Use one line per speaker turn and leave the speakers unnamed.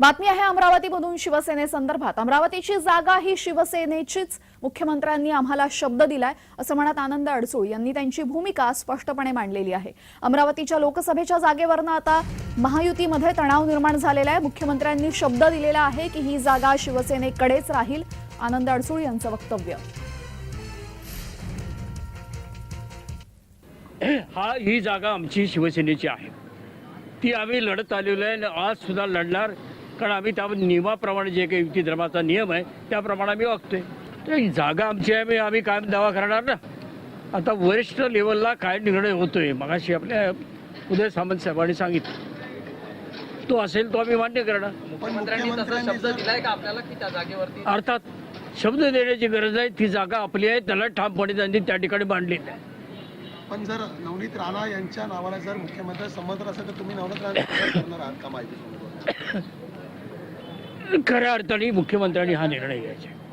बातमी आहे अमरावतीमधून शिवसेनेसंदर्भात अमरावतीची जागा ही शिवसेनेचीच. मुख्यमंत्र्यांनी आम्हाला शब्द दिलाय असं म्हणत आनंद अडसूळ यांनी त्यांची भूमिका स्पष्टपणे मांडलेली आहे. अमरावतीच्या लोकसभेच्या जागेवरनं आता महायुतीमध्ये तणाव निर्माण झालेला आहे. मुख्यमंत्र्यांनी शब्द दिलेला आहे की ही जागा शिवसेनेकडेच राहील आनंद अडसूळ यांचं वक्तव्य.
हा ही जागा आमची शिवसेनेची आहे. ती आम्ही लढत आलेलो आहे आज सुद्धा लढणार कारण आम्ही त्या नियमाप्रमाणे जे काही युती धर्माचा नियम आहे त्याप्रमाणे आम्ही वागतोय. तर ही जागा आमची आहे आम्ही- आम्ही कायम दावा करणार ना? आता वरिष्ठ लेवलला काय निर्णय होतोय मगाशी आपल्या उदय सामंत साहेबांनी सांगितलं. तो असेल तो आम्ही मान्य करणार.
मुख्यमंत्र्यांनी तसा शब्द दिलाय का आपल्याला की त्या जागेवरती?
अर्थात शब्द देण्याची गरज आहे ती जागा आपली आहे त्याला ठामपणे त्यांनी त्या ठिकाणी मांडलेली आहे
पण जर नवनीत राणा यांच्या नावाला जर मुख्यमंत्री संमत असेल तर तुम्ही नवनीत राणा करणार आहात का माहिती
खऱ्या अर्थाने मुख्यमंत्र्यांनी हा निर्णय घ्यायचा आहे.